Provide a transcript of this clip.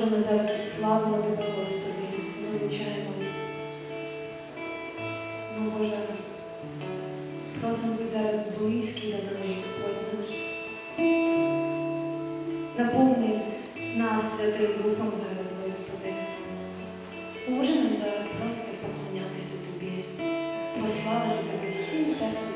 Боже, ми зараз славимо Тебе, Господи, величаємо. Ну, Боже, просимо Ти зараз близький до нас, Господь наш. Наповни нас Святим Духом зараз, Господи. Може нам зараз просто поклонятися Тобі, прославити Тебе всім серцем.